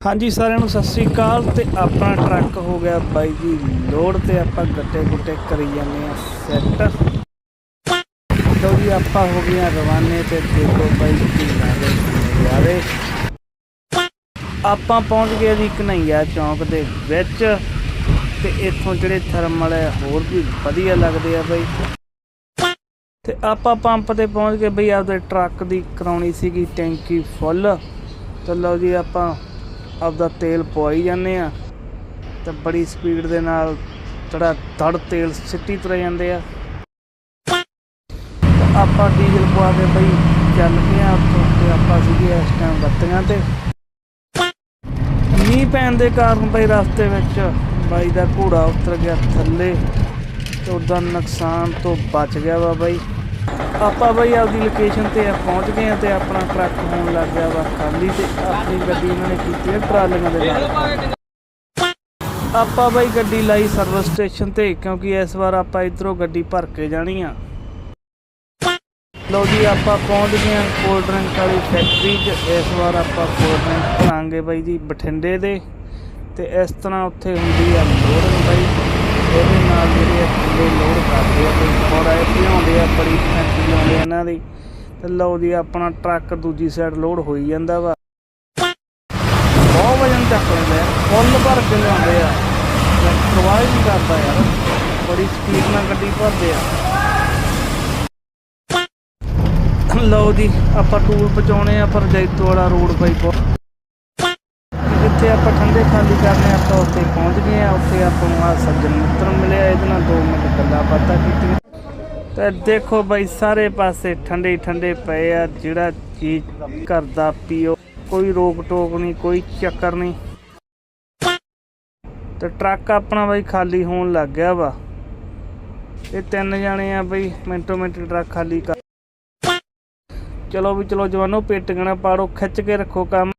ਹਾਂਜੀ, ਸਾਰਿਆਂ ਨੂੰ ਸਤਿ ਸ੍ਰੀ ਅਕਾਲ ਤੇ ਆਪਣਾ ਟਰੱਕ ਹੋ ਗਿਆ ਬਾਈ ਜੀ ਲੋਡ ਤੇ ਆਪਾਂ ਗੱਟੇ ਗੁੱਟੇ ਕਰੀ ਜਾਂਦੇ ਆ ਸੈੱਟ। ਲੋ ਜੀ, ਆਪਾਂ ਹੋ ਗਈਆਂ ਰਵਾਨੇ ਤੇ ਦੇਖੋ ਬਾਈ ਕੀ ਲਾਗੇ ਯਾਰੇ ਆਪਾਂ ਪਹੁੰਚ ਗਏ ਜੀ ਕਨਈਆ ਚੌਂਕ ਦੇ ਵਿੱਚ ਤੇ ਇੱਥੋਂ ਜਿਹੜੇ ਥਰਮਲ ਹੈ ਹੋਰ ਵੀ ਵਧੀਆ ਲੱਗਦੇ ਆ ਬਾਈ। ਤੇ ਆਪਾਂ ਪੰਪ ਤੇ ਪਹੁੰਚ ਗਏ ਬਈ, ਆਪਦੇ ਟਰੱਕ ਦੀ ਕਰਾਉਣੀ ਸੀਗੀ ਟੈਂਕੀ ਫੁੱਲ। ਤੇ ਲਓ ਜੀ, ਆਪਾਂ ਆਪਦਾ ਤੇਲ ਪਵਾਈ ਜਾਂਦੇ ਆ ਤੇ ਬੜੀ ਸਪੀਡ ਦੇ ਨਾਲ ਜਿਹੜਾ ਧੜ ਤੇਲ ਸਿੱਟੀ ਤੁਰੇ ਜਾਂਦੇ ਆ। ਆਪਾਂ ਡੀਜ਼ਲ ਪਵਾ ਕੇ ਬਈ ਚੱਲ ਪਏ ਆ ਉੱਥੋਂ ਤੇ ਆਪਾਂ ਸੀਗੇ ਇਸ ਟਾਈਮ ਬੱਤੀਆਂ ਤੇ। ਮੀਂਹ ਪੈਣ ਦੇ ਕਾਰਨ ਬਈ ਰਸਤੇ ਵਿੱਚ ਬਾਈ ਦਾ ਘੋੜਾ ਉਤਰ ਗਿਆ ਥੱਲੇ ਤੇ ਉਹਦਾ ਨੁਕਸਾਨ ਤੋਂ ਬਚ ਗਿਆ ਵਾ ਬਾਈ। ਆਪਾਂ ਬਈ ਆਪਦੀ ਲੋਕੇਸ਼ਨ ਤੇ ਪਹੁੰਚ ਗਏ ਆ ਤੇ ਆਪਣਾ ਟਰੱਕ ਹੋਣ ਲੱਗ ਗਿਆ ਵਾ ਖਾਲੀ ਤੇ ਆਪਣੀ ਗੱਡੀ ਇਹਨਾਂ ਨੇ ਕੀਤੀ ਹੈ ਟਰਾਲੀਆਂ ਦੇ ਨਾਲ। ਆਪਾਂ ਬਈ ਗੱਡੀ ਲਾਈ ਸਰਵਿਸ ਸਟੇਸ਼ਨ ਤੇ, ਕਿਉਂਕਿ ਇਸ ਵਾਰ ਆਪਾਂ ਇਧਰੋਂ ਗੱਡੀ ਭਰ ਕੇ ਜਾਣੀ ਆ। ਲਓ ਜੀ, ਆਪਾਂ ਪਹੁੰਚ ਗਏ ਹਾਂ ਕੋਲਡ ਡਰਿੰਕ ਵਾਲੀ ਫੈਕਟਰੀ 'ਚ। ਇਸ ਵਾਰ ਆਪਾਂ ਕੋਲਡ ਡਰਿੰਕ ਭਰਾਂਗੇ ਬਾਈ ਜੀ ਬਠਿੰਡੇ ਦੇ। ਤੇ ਇਸ ਤਰ੍ਹਾਂ ਉੱਥੇ ਹੁੰਦੀ ਆ ਲੋਡਿੰਗ ਬਾਈ ਇਹਦੇ ਨਾਲ ਜਿਹੜੇ ਆ ਥੱਲੇ ਲੋਡ ਕਰਦੇ ਆ ਕੋਈ ਥੋੜਾ ਜਿਹਾ ਭਿਉਂਦੇ ਆ ਬੜੀ ਫੈਕਟਰੀ ਲਾਉਂਦੇ ਇਹਨਾਂ ਦੀ। ਤੇ ਲਓ ਜੀ, ਆਪਣਾ ਟਰੱਕ ਦੂਜੀ ਸਾਈਡ ਲੋਡ ਹੋਈ ਜਾਂਦਾ ਵਾ। ਬਹੁਤ ਵਜਨ ਚੱਕ ਲੈਂਦੇ ਆ, ਫੁੱਲ ਭਰ ਕੇ ਲਿਆਉਂਦੇ ਆ। ਪ੍ਰਵਾਹ ਨਹੀਂ ਕਰਦਾ ਯਾਰ, ਬੜੀ ਸਪੀਡ ਨਾਲ ਗੱਡੀ ਭਰਦੇ ਆ। ਲਓ ਜੀ, ਆਪਾਂ ਟੂਲ ਪਹੁੰਚਾਉਣੇ ਆ ਪਰ ਜੈਤੋ ਵਾਲਾ ਰੋਡ ਬਾਈ ਬਹੁਤ। ਜਿੱਥੇ ਆਪਾਂ ਠੰਡੇ ਖਾਲੀ ਕਰਨੇ ਆਪਾਂ ਉੱਥੇ ਪਹੁੰਚ ਗਏ ਆ। ਉੱਥੇ ਆਪਾਂ ਨੂੰ ਆ ਸੱਜਣ ਮਿੱਤਰ ਮਿਲਿਆ, ਇਹਦੇ ਨਾਲ ਦੋ ਮਿੰਟ ਗੱਲਾਂ ਬਾਤਾਂ ਕੀਤੀਆਂ। ਤੇ ਦੇਖੋ ਬਾਈ, ਸਾਰੇ ਪਾਸੇ ਠੰਡੇ ਠੰਡੇ ਪਏ ਆ। ਜਿਹੜਾ ਚੀਜ਼ ਕਰਦਾ ਪੀਓ, ਕੋਈ ਰੋਕ ਟੋਕ ਨਹੀਂ, ਕੋਈ ਚੱਕਰ ਨਹੀਂ। ਤੇ ਟਰੱਕ ਆਪਣਾ ਬਈ ਖਾਲੀ ਹੋਣ ਲੱਗ ਗਿਆ ਵਾ। ਇਹ ਤਿੰਨ ਜਾਣੇ ਆ ਬਈ, ਮਿੰਟੋ ਮਿੰਟ ਟਰੱਕ ਖਾਲੀ ਕਰ। ਚਲੋ ਵੀ ਚਲੋ ਜਵਾਨੋ, ਪੇਟ ਗਣਾ ਪਾੜੋ, ਖਿੱਚ ਕੇ ਰੱਖੋ ਕੰਮ।